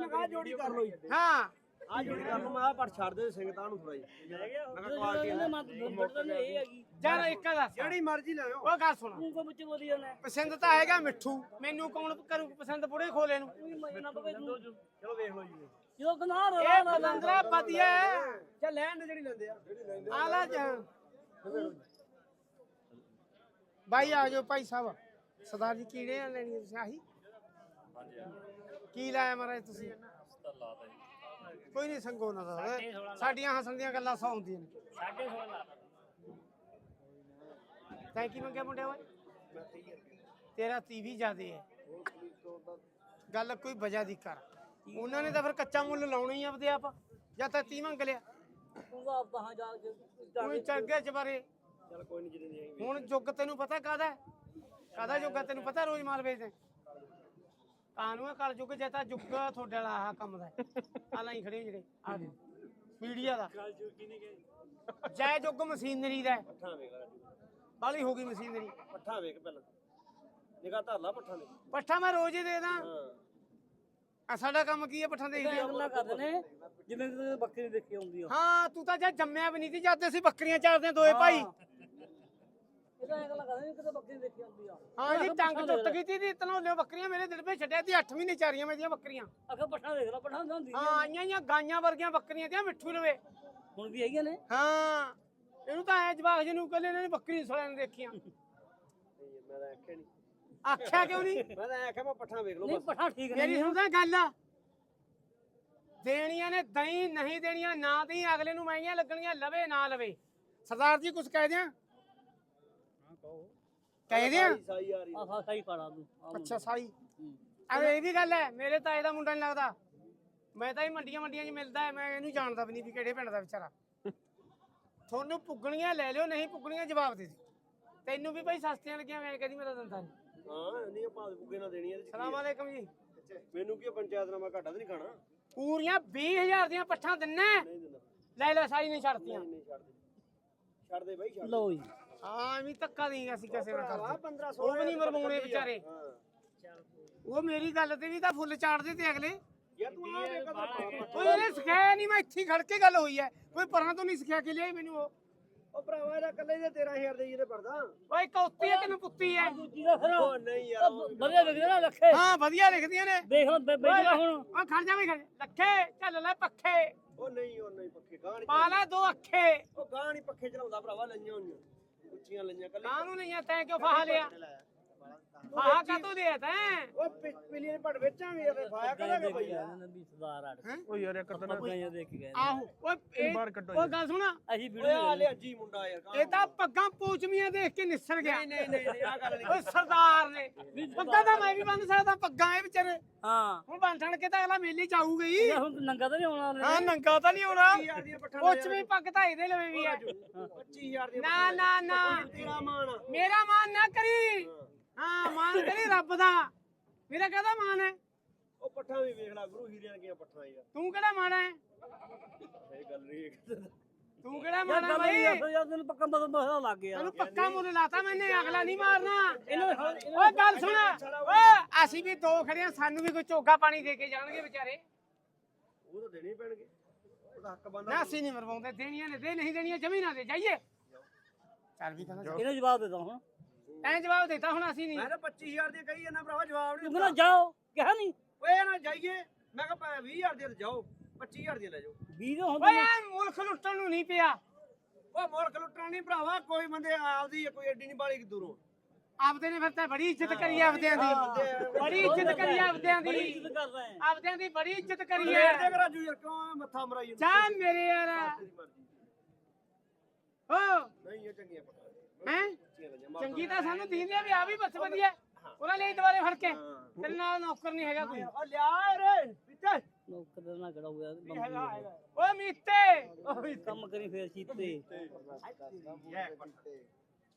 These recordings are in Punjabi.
ਮੈਂ ਕਹਾ ਜੋੜੀ ਕਰ ਲੋ ਹਾਂ। ਆ ਜੋੜੀ ਕਰ ਲੋ ਮੈਂ ਆ ਪੱਟ ਛੱਡ ਦੇ ਸਿੰਘ ਤਾਂ ਨੂੰ ਥੋੜਾ ਜਿਹਾ। ਮੈਂ ਕਿਹਾ ਕੁਆਲਿਟੀ ਇਹ ਹੈਗੀ। ਯਾਰ ਇੱਕ ਦੱਸ। ਜਿਹੜੀ ਮਰਜ਼ੀ ਲੈ ਲਓ ਉਹ ਗੱਲ ਸੁਣ। ਤੂੰ ਕੋ ਵਿੱਚ ਬੋਲੀ ਜਾਂਦਾ। ਪਸੰਦ ਤਾਂ ਹੈਗਾ ਮਿੱਠੂ। ਮੈਨੂੰ ਕੌਣ ਕਰੂ ਪਸੰਦ ਬੁੜੇ ਖੋਲੇ ਨੂੰ? ਮੈਂ ਨਾ ਪਵੇ ਤੂੰ। ਚਲੋ ਵੇਖ ਲਓ ਜੀ। ਜਦੋਂ ਕਨਾ ਇਹ ਬਲੰਦਰਾ ਵਧੀਆ ਹੈ। ਚੱਲ ਲੈਣ ਦੇ ਜਿਹੜੀ ਲੈਂਦੇ ਆ। ਆ। ਲੈ ਜਾ। ਭਾਈ ਆ ਜਾਓ ਭਾਈ ਸਾਹਿਬ। ਸਰਦਾਰ ਜੀ ਕੀੜੇ ਆ ਲੈਣੀ ਤੁਸੀਂ ਆਹੀ? ਕੀ ਲਾਇਆ ਮਹਾਰਾਜ ਤੁਸੀਂ? ਕੋਈ ਨਹੀਂ ਸੰਗੋ ਨਾ ਸਾਡੀਆਂ ਹੱਸਣ ਦੀਆਂ ਗੱਲਾਂ ਸੌ ਹੁੰਦੀਆਂ ਨੇ। ਸਾਡੇ 16 ਲਾ ਤੈਂ ਕੀ ਮੰਗਿਆ ਮੁੰਡੇ ਓਏ? ਤੇਰਾ ਤੀਵੀ ਜ਼ਿਆਦੇ ਹੈ ਗੱਲ ਕੋਈ ਵਜ੍ਹਾ ਦੀ ਕਰ। ਉਹਨਾਂ ਨੇ ਤਾਂ ਫਿਰ ਕੱਚਾ ਮੁੱਲ ਲਾਉਣਾ ਹੀ ਆਪਦੇ ਆਪ। ਜਾਂ ਤਾਂ ਤੀ ਮੰਗ ਲਿਆ। ਤੂੰ ਆਪ ਕਹਾਂ ਜਾ ਕੇ ਕੋਈ ਚੜ ਗਿਆ ਚਬਾਰੇ ਚੱਲ ਕੋਈ ਨਹੀਂ ਜਿਹੜੀ ਨਹੀਂ ਹੁਣ ਜੁੱਗ ਤੈਨੂੰ ਪਤਾ ਕਾਦਾ ਕਾਦਾ ਜੁੱਗ ਤੈਨੂੰ ਪਤਾ ਰੋਜ਼ ਮਾਲ ਵੇਚਦੇ। ਕਾਨੂੰ ਹੈ ਕਲ ਜੁੱਗ ਜੇ ਤਾਂ ਜੁੱਗ ਤੁਹਾਡੇ ਵਾਲਾ ਆਹ ਕੰਮ ਦਾ ਆ ਲਾਈ ਖੜੇ ਜਿਹੜੇ ਆ ਮੀਡੀਆ ਦਾ। ਜੈ? ਜੁੱਗ ਮਸ਼ੀਨਰੀ ਦਾ। ਪੱਠਾ ਵੇਖ ਲੈ ਬਾਹਲੀ ਹੋ ਗਈ ਮਸ਼ੀਨਰੀ। ਪੱਠਾ ਵੇਖ ਪਹਿਲਾਂ। ਨਿਗਾਹ ਧਰ ਲਾ ਪੱਠਾ ਦੇ ਪੱਠਾ ਮੈਂ ਰੋਜ਼ ਹੀ ਦੇ ਦਾਂ ਹਾਂ। ਆ ਸਾਡਾ ਕੰਮ ਕੀ ਹੈ ਪੱਠਾ ਦੇਖਦੇ ਆ ਗੱਲਾਂ ਕਰਦੇ ਨੇ ਜਿਵੇਂ ਬੱਕਰੀ ਦੇਖੀ ਆਉਂਦੀ ਆ ਹਾਂ ਤੂੰ ਤਾਂ ਜੇ ਜੰਮਿਆ ਵੀ ਨਹੀਂ ਸੀ ਜਦ ਅਸੀਂ ਬੱਕਰੀਆਂ ਚਾਰਦੇ ਦੋਏ ਭਾਈ। ਇਹ ਤਾਂ ਇਹ ਗੱਲਾਂ ਕਰਦੇ ਨੇ ਕਿਤੇ ਬੱਕਰੀ ਦੇਖੀ ਆਉਂਦੀ ਆ ਹਾਂ ਜੀ ਟੰਗ ਟੁੱਟ ਗਈ ਸੀ ਦੀ ਤਨੋਲਿਓ ਬੱਕਰੀਆਂ ਮੇਰੇ ਦਿਲ 'ਤੇ ਛੱਡਿਆ ਸੀ 8 ਮਹੀਨੇ ਚਾਰੀਆਂ ਮੇਰੀਆਂ ਬੱਕਰੀਆਂ। ਆਖਾ ਪੱਠਾ ਦੇਖ ਲੈ ਪੱਠਾ ਹੁੰਦੀ ਹਾਂ ਆਈਆਂ ਆਈਆਂ ਗਾਈਆਂ ਵਰਗੀਆਂ ਬੱਕਰੀਆਂ ਤੇ ਮਿੱਠੂ ਲਵੇ ਹੁਣ ਵੀ ਹੈਗੀਆਂ ਨੇ? ਹਾਂ ਇਹਨੂੰ ਤਾਂ ਐ ਜਵਾਕ ਜੀ ਨੂੰ ਕਹਿੰਦੇ ਇਹਨਾਂ ਨੇ ਬੱਕਰੀ ਸੋਲਿਆਂ ਨੇ ਦੇਖੀਆਂ। ਨਹੀਂ, ਮੈਂ ਤਾਂ ਆਖਿਆ ਨਹੀਂ ਆਖਿਆ ਕਿਉਂ ਨਹੀਂ? ਮੈਂ ਤਾਂ ਆਖਿਆ ਮੈਂ ਪੱਠਾ ਵੇਖ ਲਓ ਨਹੀਂ ਪੱਠਾ ਠੀਕ ਮੇਰੀ ਨਹੀਂ ਸੁਣਦਾ ਗੱਲ। ਦੇਣੀਆਂ ਨੇ ਦਹੀਂ ਨਹੀਂ ਦੇਣੀਆਂ ਨਾ ਦੇਈ ਅਗਲੇ ਨੂੰ ਮਹਿੰਗੀਆਂ ਲੱਗਣੀਆਂ ਲਵੇ ਨਾ ਲਵੇ। ਸਰਦਾਰ ਜੀ ਕੁਝ ਕਹਿ ਦਿਆਂ? ਕਹਿ ਦਿਆਂ? ਸਾਈ- ਆ ਰਹੀ ਸਹੀ ਪਾੜਾ ਤੂੰ ਆਹ ਅੱਛਾ ਸਾਈ। ਹੂੰ। ਅਰੇ ਇਹ ਵੀ ਗੱਲ ਹੈ ਮੇਰੇ ਤਾਏ ਦਾ ਮੁੰਡਾ ਨਹੀਂ ਲੱਗਦਾ। ਮੈਂ ਤਾਂ ਹੀ ਮੰਡੀਆਂ ਮੰਡੀਆਂ 'ਚ ਮਿਲਦਾ ਹੈ ਮੈਂ ਇਹਨੂੰ ਜਾਣਦਾ ਵੀ ਨਹੀਂ ਵੀ ਕਿਹੜੇ ਪਿੰਡ ਦਾ ਵਿਚਾਰਾ। ਤੁਹਾਨੂੰ ਪੁੱਗਣੀਆਂ ਲੈ ਲਿਓ ਨਹੀਂ ਪੁੱਗਣੀਆਂ ਜਵਾਬ ਦੇ ਦਿਓ। ਤੈਨੂੰ ਵੀ ਭਾਈ ਸਸਤੀਆਂ ਲੱਗੀਆਂ ਮੈਂ ਕਦੀ ਮੈਂ ਤਾਂ ਦਿੰਦਾ ਨਹੀਂ ਹਾਂ ਨਹੀਂ ਭਾਵੇਂ ਬੁੱਗੇ ਨਾ ਦੇਣੀ ਇਹਦੇ ਚ ਕੀ ਸਲਾਮ ਹੈ? ਅਲੈਕਮ ਜੀ। ਮੈਨੂੰ ਕੀ ਪੰਚਾਇਤ ਨਾਲ ਮੈਂ ਘਾਟਾ ਤਾਂ ਨਹੀਂ ਖਾਣਾ? ਪੂਰੀਆਂ 20000 ਦੀਆਂ ਪੱਠਾਂ ਦਿੰਨੇ ਨਹੀਂ ਦਿੰਦਾ। ਲੈ ਲੈ ਸਾਈ ਨਹੀਂ ਛੱਡਤੀਆਂ ਨਹੀਂ ਨਹੀਂ ਛੱਡ ਦੇ ਛੱਡ ਦੇ ਬਾਈ ਛੱਡ। ਲਓ ਜੀ। ਹਾਂ ਐਵੇਂ ਧੱਕਾ ਨਹੀਂ ਅਸੀਂ ਕਿਸੇ ਨਾਲ ਕਰਦੇ। 15 ਉਹ ਵੀ ਨਹੀਂ ਮਰਵਾਉਣੇ ਵਿਚਾਰੇ। ਉਹ ਮੇਰੀ ਗੱਲ ਤੇ ਵੀ ਤਾਂ ਫੁੱਲ ਚਾੜਦੇ ਤੇ ਅਗਲੇ। ਯਾਰ ਤੂੰ ਆ ਵੇਖ ਕਦੋਂ ਕੋਈ ਇਹਨੇ ਸਿਖਾਇਆ ਨਹੀਂ ਮੈਂ ਇੱਥੇ ਖੜ ਕੇ ਗੱਲ ਹੋਈ ਹੈ। ਕੋਈ ਪਰਾਂ ਤੋਂ ਨਹੀਂ ਸਿਖਾ ਕੇ ਲਿਆਈ ਮੈਨੂੰ ਉਹ। ਉਹ ਭਰਾਵਾ ਇਹਦਾ ਕੱਲੇ ਦੇ 13000 ਦੇ ਜਿਹਦੇ ਪੜਦਾ ਓਏ ਕੌਤੀ ਹੈ ਕਿ ਪੁੱਤੀ ਹੈ। ਦੂਜੀ ਦਾ ਫਿਰ ਉਹ। ਨਹੀਂ ਯਾਰ ਉਹ ਵਧੀਆ ਵਿਕਦੇ ਨਾ ਲੱਖੇ। ਹਾਂ ਵਧੀਆ ਲਿਖਦੀਆਂ ਨੇ। ਦੇਖ ਲੈ ਬੇ- ਬੇਟੀ ਦਾ ਹੁਣ। ਉਹ ਖੜ ਜਾ ਵੀ ਖੜ ਜਾ। ਲੱਖੇ ਚੱਲ ਲੈ ਪੱਖੇ। ਉਹ ਨਹੀਂ ਉਹ ਨਹੀਂ ਪੱਖੇ ਗਾਂ ਪਾ ਨਹੀਂ ਲੈ ਦੋ ਅੱਖੇ। ਉਹ ਗਾਂ ਨਹੀਂ ਪੱਖੇ ਚਲਾਉਂਦਾ ਭਰਾਵਾ ਲਈਆਂ ਹੋਈਆਂ। ਉੱਚੀਆਂ ਲਈਆਂ ਕੱਲੇ ਕਾਹਨੂੰ ਨਹੀਂ ਆ ਤੈਂ ਕਿਉਂ ਫਾਹਾ ਲਿਆ? ਫਾਹਾ ਕਾਤੋਂ ਲਿਆ ਤੈਂ? ਉਹ ਪਿ- ਪਿਲੀਅਨ ਪੜ ਵੇਚਾਂਗੇ ਯਾਰ ਫਾਇਆ ਕਰਾਂਗੇ ਸਰਦਾਰ ਆੜ ਹੈਂ? ਉਹ ਯਾਰ ਇੱਕ ਆਪਾਂ ਗਾਈਆਂ ਦੇਖ ਕੇ ਗਏ ਆਹੋ ਓਏ ਇਹ ਬਾਹਰ ਕੱਢੋ ਉਹ ਗੱਲ ਸੁਣਾ। ਅਸੀਂ ਓਏ ਵੀਡੀਓ ਆ ਲਿਆ ਜੀ ਮੁੰਡਾ ਯਾਰ ਇਹ ਤਾਂ ਪੱਗਾਂ ਪੂਚਮੀਆਂ ਦੇਖ ਕੇ ਨਿਸਰ ਗਿਆ। ਨਹੀਂ ਨਹੀਂ ਨਹੀਂ ਆਹ ਗੱਲ ਨਹੀਂ। ਓਏ ਸਰਦਾਰ ਨੇ। ਪੱਗਾਂ ਤਾਂ ਮੈਂ ਵੀ ਬੰਨ ਸਕਦਾ ਪੱਗਾਂ ਇਹ ਵਿਚਾਰੇ। ਹਾਂ। ਹੁਣ ਬੰਨ ਠਣ ਕੇ ਤਾਂ ਅਗਲਾ ਮੇਲੇ ਚ ਆਊਗਾ ਹੀ। ਹੁਣ ਨੰਗਾ ਤਾਂ ਨਹੀਂ ਆਉਣਾ। ਹਾਂ ਨੰਗਾ ਤਾਂ ਨਹੀਂ ਆਉਣਾ। ਯਾਰ ਪੂਚਮੀ ਪੱਗ ਤਾਂ ਇਹਦੇ ਲਵੇ ਵੀ ਹੈ 25000 ਦੀਆਂ ਨਾ ਨਾ ਨਾ। ਤੇਰਾ ਆ। ਮੇਰਾ ਮਾਨ ਨਾ ਕਰੀ। ਹਾਂ ਮਾਨ ਕਰੀ ਰੱਬ ਦਾ। ਮੇਰਾ ਕਹਦਾ ਮਾਨ ਹੈ? ਉਹ ਪੱਠਾਂ ਵੀ ਵੇਖ ਲੈ ਗੁਰੂ ਹੀਰਿਆਂ ਦੀਆਂ ਪੱਠਾਂ ਯਾਰ। ਤੂੰ ਕਿਹੜਾ ਮਾਣਾ ਹੈ? ਇਹ ਗੱਲ ਨਹੀਂ ਹੈ ਤੂੰ ਕਿਹੜਾ ਮਾਣਾ ਬਈ? ਯਾਰ ਤੈਨੂੰ ਪੱਕਾ ਮਤਲਬ ਪਤਾ ਲੱਗ ਗਿਆ। ਤੈਨੂੰ ਪੱਕਾ ਮੁੱਲ ਲਾਤਾ ਮੈਨੇ ਅਗਲਾ ਨਹੀਂ ਮਾਰਨਾ। ਇਹਨੂੰ ਓਏ ਗੱਲ ਸੁਣ। ਓਏ ਅਸੀਂ ਵੀ ਦੋ ਖੜੇ ਆ ਸਾਨੂੰ ਵੀ ਕੋਈ ਚੋਗਾ ਪਾਣੀ ਦੇ ਕੇ ਜਾਣਗੇ ਵਿਚਾਰੇ। ਉਹ ਤਾਂ ਦੇਣੇ ਪੈਣਗੇ। ਉਹਦਾ ਹੱਕ ਬੰਦਾ ਨਾ ਅਸੀਂ ਨਹੀਂ ਮਰਵਾਉਂਦੇ। ਦੇਣੀਆਂ ਨੇ ਦੇ ਨਹੀਂ ਦੇਣੀਆਂ ਜ਼ਮੀਨਾਂ ਦੇ। ਜਾਈਏ। ਚੱਲ ਵੀ ਕਹਿੰਦਾ ਇਹਨੂੰ ਜਵਾਬ ਦੇ ਦੋ ਹੁਣ। ਐਂ ਜਵਾਬ ਦਿੱਤਾ ਹੁਣ ਅਸੀਂ ਨਹੀਂ। ਮੈਂ ਤਾਂ 25000 ਦੀ ਕਹੀ ਜਾਂਦਾ ਭਰਾਵਾ ਜਵਾਬ ਤੂੰ ਨਹੀਂ ਕਹਿੰਦਾ ਜਾਓ ਕਿਹਾ ਨਹੀਂ। ਓਏ ਨਾ ਜਾਈਏ। ਮੈਂ ਕਿਹਾ 20000 ਦੀ ਤੇ ਜਾਓ 25000 ਦੀ ਲੈ ਜਾਓ। 20 ਦੇ ਹੁੰਦੇ ਓਏ ਐਂ ਮੁਲਕ ਲੁੱਟਣ ਨੂੰ ਨਹੀਂ ਪਿਆ। ਉਹ ਮੁਲਕ ਲੁੱਟਣਾ ਨਹੀਂ ਭਰਾਵਾ ਕੋਈ ਬੰਦੇ ਆਪਦੀ ਕੋਈ ਐਡੀ ਨਹੀਂ ਬਾਲੀ ਦੂਰੋਂ। ਆਪਦੇ ਨੇ ਫਿਰ ਤਾਂ ਬੜੀ ਇੱਜ਼ਤ ਕਰੀ ਆਪਦਿਆਂ ਦੀ। ਬੜੀ ਇੱਜ਼ਤ ਕਰੀ ਆਪਦਿਆਂ ਬੜੀ ਦੀ ਇੱਜ਼ਤ ਕਰਦਾ ਹੈ ਆਪਦਿਆਂ ਦੀ ਬੜੀ ਇੱਜ਼ਤ ਕਰੀ ਹੈ ਦੇ ਰਾਜੂ ਯਾਰ ਕਿਉਂ ਐਵੇਂ ਮੱਥਾ ਮਰਾਈ ਜਾ ਮੇਰੇ ਯਾਰ। ਤੇਰੀ ਮਰਜ਼ੀ। ਓ ਨਹੀਂ ਇਹ ਚੰਗੀਆਂ ਹੈ? ਮਾਰ ਚੰਗੀ ਤਾਂ ਸਾਨੂੰ ਦੀਂਦੀ ਆ ਵੀ ਆ ਵੀ ਬਸ ਵਧੀਆ ਉਹਨਾਂ ਲਈ ਦੁਬਾਰੇ ਫੜ ਕੇ। ਤੇਰੇ ਨਾਲ ਨੌਕਰ ਨਹੀਂ ਹੈਗਾ ਕੋਈ। ਉਹ ਲਿਆ ਰੇ ਪਿੱਛੇ ਨੌਕਰ ਦਾ ਨਾ ਖੜਾ ਹੋਇਆ ਓਏ ਮੀਤੇ। ਕੰਮ ਕਰੀ ਫੇਰ ਸੀਤੇ।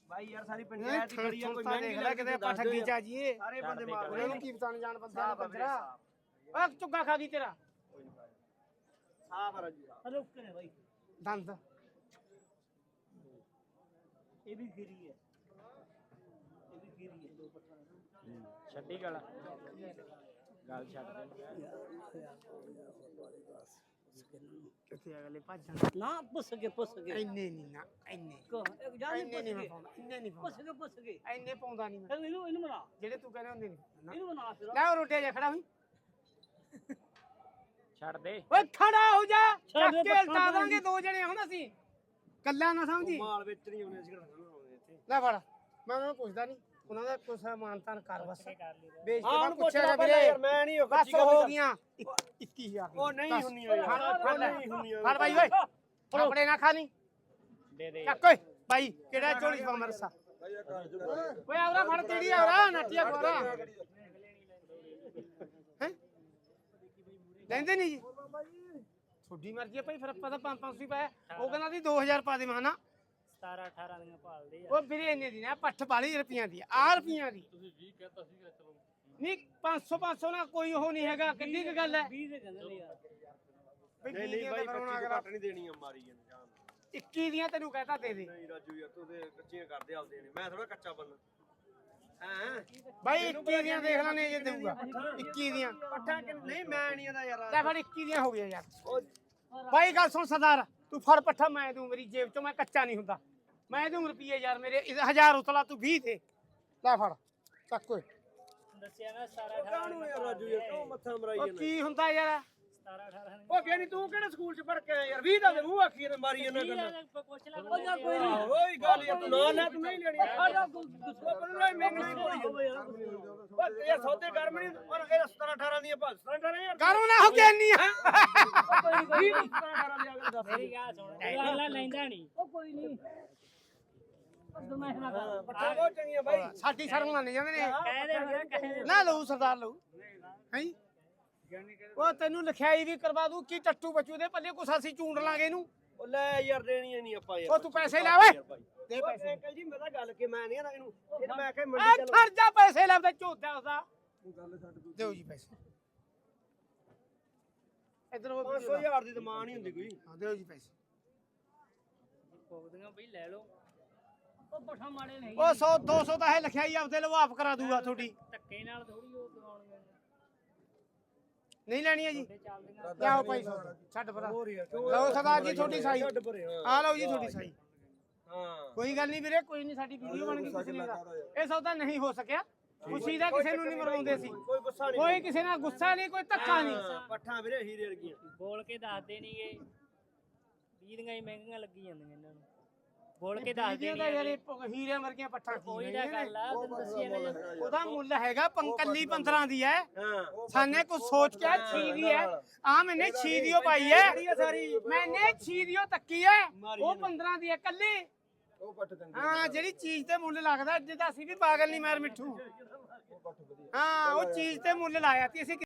ਭਾਈ ਯਾਰ ਸਾਰੀ ਪੰਚਾਇਤ ਦੀ ਆ ਕੋਈ ਦੇਖ ਮਹਿੰਗੀ ਲੈ ਕਿਤੇ ਆਪਾਂ ਠੱਗੀ ਚ ਆ ਜੀਏ ਸਾਰੇ ਬੰਦੇ ਮਾਰ ਉਹਨਾਂ ਨੂੰ ਕੀ ਪਤਾਣ ਜਾਣ ਬੰਦਿਆਂ ਦਾ ਕੰਜਰਾ ਓਏ ਚੁੱਗਾ ਖਾ ਗਈ ਤੇਰਾ। ਸਾਫ਼ ਰਾਜੂ। ਰੁਕ ਕੇ ਭਾਈ ਦੰਦ। ਇਹ ਵੀ ਖੀਰੀ ਹੈ। ਇਹ ਵੀ ਖੀਰੀ ਹੈ। ਛੱਡੀ ਗਲਾ। ਗੱਲ ਛੱਡ ਦੇ। ਕਿੱਥੇ ਅਗਲੇ ਭੱਜਣ ਨਾ ਪੁੱਛ ਕੇ ਪੁੱਛ ਕੇ। ਇੰਨੇ ਨਹੀਂ ਨਾ ਇੰਨੇ ਜਾਨੀ ਪੁੱਛ ਪਾਉਂਦਾ ਇੰਨੇ ਨਹੀਂ ਪੁੱਛ ਕੇ ਪੁੱਛ ਕੇ। ਇੰਨੇ ਪਾਉਂਦਾ ਨਹੀਂ ਮੈਂ। ਇਹਨੂੰ ਇਹਨੂੰ ਬਣਾ। ਜਿਹੜੇ ਤੂੰ ਕਹਿੰਦਾ ਹੁੰਦੇ ਨਹੀਂ ਇਹਨੂੰ ਬਣਾ ਫਿਰ। ਲੈ ਰੋਟੀਆਂ ਜਾ ਖੜਾ ਹੋਈ। ਛੱਡ ਦੇ। ਓਏ ਖੜਾ ਹੋ ਜਾ। ਛੱਡ ਚੱਕ ਦੇ, ਕੇ ਦੇ। ਦਾਂਗੇ ਦੋ ਜਣੇ ਹੁਣ ਅਸੀਂ। ਕੱਲਾ ਨਾ ਸਮਝੀ। ਮਾਲ ਵਿੱਚ ਨਹੀਂ ਆਉਣੇ ਅਸੀਂ ਕਿਹੜਾ ਆਉਣੇ ਇੱਥੇ। ਲੈ ਫੜ ਮੈਂ ਉਹਨਾਂ ਨੂੰ ਪੁੱਛਦਾ ਨਹੀਂ ਉਹਨਾਂ ਦਾ ਕੁਛ ਮਾਨਤਾਨ ਕਰ ਬਸ। ਬੇਇੱਜ਼ਤੀ ਉਹਨੂੰ ਪੁੱਛਿਆ ਪੁੱਛਿਆ ਵੀਰੇ। ਯਾਰ ਮੈਂ ਨਹੀਂ ਉਹ ਬਸ ਕੱਚੀ ਹੋ ਗਈਆਂ। 21000 ਉਹ ਨਹੀਂ। ਹੁੰਦੀਆਂ ਯਾਰ। ਨਹੀਂ ਹੁੰਦੀਆਂ ਫੜ ਬਾਈ ਓਏ। ਥਾਪੜੇ ਨਾ ਖਾਣੀ ਦੇ ਦੇ। ਚੱਕ ਓਏ। ਬਾਈ ਕਿਹੜਾ ਝੋਲੀ ਪਾ ਮਰਸਾ ਓਏ ਆਵਰਾ ਫੜ ਤੇੜੀ ਆਵਰਾ। ਨੱਟੀਆ ਖੋਰਾ ਹੈ? ਲੈਂਦੇ ਨਹੀਂ ਜੀ? ਤੁਹਾਡੀ ਮਰਜ਼ੀ ਹੈ ਭਾਈ ਫਿਰ ਆਪਾਂ ਤਾਂ 500 ਪਾਇਆ। ਉਹ ਕਹਿੰਦਾ ਦੀ 2000 ਪਾ ਦੇ ਮਾਨਾ 17 18 ਦੀਆਂ ਭਾਲਦੇ ਉਹ ਵੀਰੇ ਇੰਨੇ ਦੀ ਨਾ ਪੱਠ ਪਾਲੀ ਰੁਪਈਆਂ ਦੀ ਆ ਰੁਪਈਆਂ ਦੀ। ਤੁਸੀਂ 20 ਕਹਤਾ ਸੀ ਚਲੋ। ਨਹੀਂ 500 500 ਨਾ ਕੋਈ ਉਹ ਨਹੀਂ ਹੈਗਾ ਕਿੰਨੀ ਕੁ ਗੱਲ ਹੈ? 20 ਦੇ ਕਹਿੰਦੇ ਨੇ ਯਾਰ। ਵੀ ਨਹੀਂ ਵੀਹ ਨਹੀਂ ਦੀਆਂ ਬਾਈ ਤਾਂ 25 ਕਰਾਉਣਾ ਤੋਂ ਅਗਲਾ ਘੱਟ ਨਹੀਂ ਦੇਣੀਆਂ ਮਾਰੀ ਜਾਨ ਜਾਨ 21 ਦੀਆਂ ਤੈਨੂੰ ਕਹਤਾ ਦੇ ਦੇ। ਨਹੀਂ ਰਾਜੂ ਯਾਰ ਤੂੰ ਤੇ ਕੱਚੀਆਂ ਕਰਦੇ ਆਪਦੇ ਨੇ। ਮੈਂ ਥੋੜਾ ਕੱਚਾ ਬੰਨਾ ਹਾਂ? ਬਾਈ 21 ਦੀਆਂ ਦੇਖ ਲੈਣੇ ਜੇ ਦੇਊਗਾ। 21 ਦੀਆਂ। ਪੱਠਾ ਕਿ ਨਹੀਂ ਮੈਂ ਨਹੀਂ ਇਹਦਾ ਯਾਰ। ਲੈ ਫਿਰ 21 ਦੀਆਂ ਹੋ ਗਈਆਂ ਯਾਰ। ਬਾਈ ਗੱਲ ਸੁਣ ਸਰਦਾਰ ਤੂੰ ਫੜ ਪੱਠਾ ਮੈਂ ਦੂੰ ਮੇਰੀ ਜੇਬ ਚੋਂ ਮੈਂ ਕੱਚਾ ਨਹੀਂ ਹੁੰਦਾ। ਮੈਂ ਦੂੰ ਰੁਪਈਏ ਯਾਰ ਮੇਰੇ 1000 ਉਤਲਾ ਤੂੰ 20 ਦੇ। ਲੈ ਫੜ ਚੱਕ ਓਏ। ਦੱਸਿਆ ਨਾ 17 ਕਾਹਨੂੰ ਯਾਰ ਰਾਜੂ ਯਾਰ ਕਿਉਂ ਮੱਥਾ ਮਰਾਈ ਜਾਂਦਾ? ਕੀ ਹੁੰਦਾ ਯਾਰ? 17 18 ਉਹ ਕਹਿੰਦੀ ਤੂੰ ਕਿਹੜੇ ਸਕੂਲ ਚ ਪੜ ਕੇ ਆਇਆ ਯਾਰ? 20 ਦਾ ਤੇ ਮੂੰਹ ਆਖੀ ਤੇ ਮਾਰੀ ਜਾਂਦਾ ਗੱਲਾਂ। ਲੈ ਉਹ ਜਾ ਕੋਈ ਨਹੀਂ। ਓਏ ਗੱਲ ਯਾਰ ਤੂੰ ਨਾ ਲੈ ਤੂੰ ਨਹੀਂ ਲੈਣੀ। ਆ ਜਾ ਕੋਈ ਉਹ ਬੰਦਾ ਮਹਿੰਗਾ ਹੀ ਬੋਲੀ ਜਾਂਦਾ। ਓਏ ਇਹ ਸੌਦੇ ਗਰਮ ਨਹੀਂ ਔਰ ਇਹ 17 18 ਦੀਆਂ ਭਾਲ 17 18 ਯਾਰ ਕਰੋ ਨਾ ਹੋ ਕੇ ਨਹੀਂ ਆ ਵੀਹ ਦੀ 17 18 ਦੀ ਅਗਲੇ ਦੱਸ। ਮੇਰੀ ਗੱਲ ਸੁਣ ਅਗਲਾ ਲੈਂਦਾ ਨਹੀਂ ਉਹ ਕੋਈ ਨਹੀਂ। ਅਦਰ ਮੈਂ ਨਾ ਕਰ ਪੱਠਾ ਬਹੁਤ ਚੰਗੀਆਂ ਬਾਈ। ਸਾਡੀ ਸ਼ਰਮ ਮੰਨ ਜਾਂਦੇ ਨੇ। ਨਾ ਲਊ ਸਰਦਾਰ ਲਊ। ਹੈ? ਉਹ ਤੈਨੂੰ ਲਿਖਾਈ ਵੀ ਕਰਵਾ ਦੂ ਕੀ ਟੱਟੂ ਬੱਚੂ ਦੇ ਪੱਲੇ ਕੁਛ ਅਸੀਂ ਚੂੰਡ ਲਾਂਗੇ ਇਹਨੂੰ? ਉਹ ਲੈ ਯਾਰ ਦੇਣੀਆਂ ਨਹੀਂ ਆਪਾਂ ਯਾਰ। ਉਹ ਤੂੰ ਪੈਸੇ ਲੈ ਓਏ। ਦੇ ਦੇ ਪੈਸੇ। ਅੰਕਲ ਜੀ ਮੈਂ ਤਾਂ ਗੱਲ ਕਿ ਮੈਂ ਨਹੀਂ ਨਾ। ਇਹਨੂੰ ਇਹ ਮੈਂ ਕਿਹਾ ਮੰਡੀ ਚੱਲ ਖੜ ਜਾ ਪੈਸੇ ਲੱਭਦਾ ਝੋਦਾ ਉਹਦਾ ਦਿਓ ਜੀ ਪੈਸੇ। ਇਧਰ ਉਹ 500 ਹਜ਼ਾਰ ਦੀ ਤਾਂ ਮਾਂ ਨਹੀਂ ਹੁੰਦੀ ਕੋਈ। ਹਾਂ ਦਿਓ ਜੀ ਪੈਸੇ। ਪੋਗਦੀਆਂ ਬਈ ਲੈ ਲਓ। ਉਹ ਪਠਾ ਮਾੜੇ ਨਹੀਂ। ਉਹ 100 200 ਤਾਂ ਹੈ ਲਿਖਾਈ ਆਪਦੇ ਲਵਾਫ ਕਰਾ ਦੂਗਾ ਤੁਹਾਡੀ। ਧੱਕੇ ਨਾਲ ਥੋੜੀ ਉਹ ਦਵਾਉਣਗੇ ਨਹੀਂ ਲੈਣੀ ਹੈ ਜੀ। ਲਿਆਓ ਭਾਈ ਛੱਡ ਪਰਾ ਲਓ ਸਰਦਾਰ ਜੀ ਤੁਹਾਡੀ ਸਾਈ। ਆ। ਲਓ ਜੀ ਤੁਹਾਡੀ ਸਾਈ। ਹਾਂ। ਕੋਈ ਗੱਲ ਨਹੀਂ ਵੀਰੇ ਕੋਈ ਨਹੀਂ ਸਾਡੀ ਵੀਡੀਓ ਬਣ ਗਈ ਦਾ ਇਹ ਸੌਦਾ ਨਹੀਂ ਹੋ ਸਕਿਆ। ਖੁਸ਼ੀ ਦਾ ਕਿਸੇ ਨੂੰ ਨਹੀਂ ਮਰਵਾਉਂਦੇ ਸੀ। ਕੋਈ ਗੁੱਸਾ ਨਹੀਂ ਕੋਈ ਕਿਸੇ ਨਾਲ ਗੁੱਸਾ ਨਹੀਂ ਕੋਈ ਧੱਕਾ ਨਹੀਂ। ਪੱਠਾ ਵੀਰੇ ਹੀਰੇ ਵਰਗੀਆਂ। ਬੋਲ ਕੇ ਦੱਸਦੇ ਨਹੀਂਗੇ 20 ਦੀਆਂ ਹੀ ਮਹਿੰਗੀਆਂ ਲੱਗੀ ਜਾਂਦੀਆਂ ਇਹਨਾਂ ਨੂੰ। ਬੋਲ ਕੇ ਦੱਸਦੇ ਇਹਦੀਆਂ ਤਾਂ ਯਾਰ ਇਹ ਪ- ਹੀਰਿਆਂ ਵਰਗੀਆਂ ਪੱਠਾਂ ਕੋਈ ਨੇ। ਗੱਲ ਆ ਤੈਨੂੰ ਦੱਸਿਆ ਨਾ ਜਦੋਂ ਉਹਦਾ ਮੁੱਲ ਹੈਗਾ ਪੰਕਲੀ 15 ਦੀ ਹੈ। ਹਾਂ ਸਾਨੇ ਕੁਝ ਸੋਚ ਕੇ ਛੀ ਦੀ ਹੈ। ਆ ਮੈਨੇ ਛੀ ਦਿਓ ਪਾਈ ਹੈ ਸਾਰੀ ਮੈਨੇ ਛੀ ਦਿਓ ਤੱਕੀ ਹੈ ਉਹ ਜਾਂਦੇ। 15 ਦੀ ਹੈ ਕੱਲੀ। ਉਹ ਹਾਂ ਜਿਹੜੀ ਚੀਜ਼ ਤੇ ਮੁੱਲ ਲੱਗਦਾ ਜਿੱਦਾਂ ਅਸੀਂ ਵੀ ਪਾਗਲ ਨਹੀਂ ਮਾਰ ਮਿੱਠੂ। ਹਾਂ ਉਹ ਚੀਜ਼ ਤੇ ਮੁੱਲ ਲਾਇਆ ਤੀ ਅਸੀਂ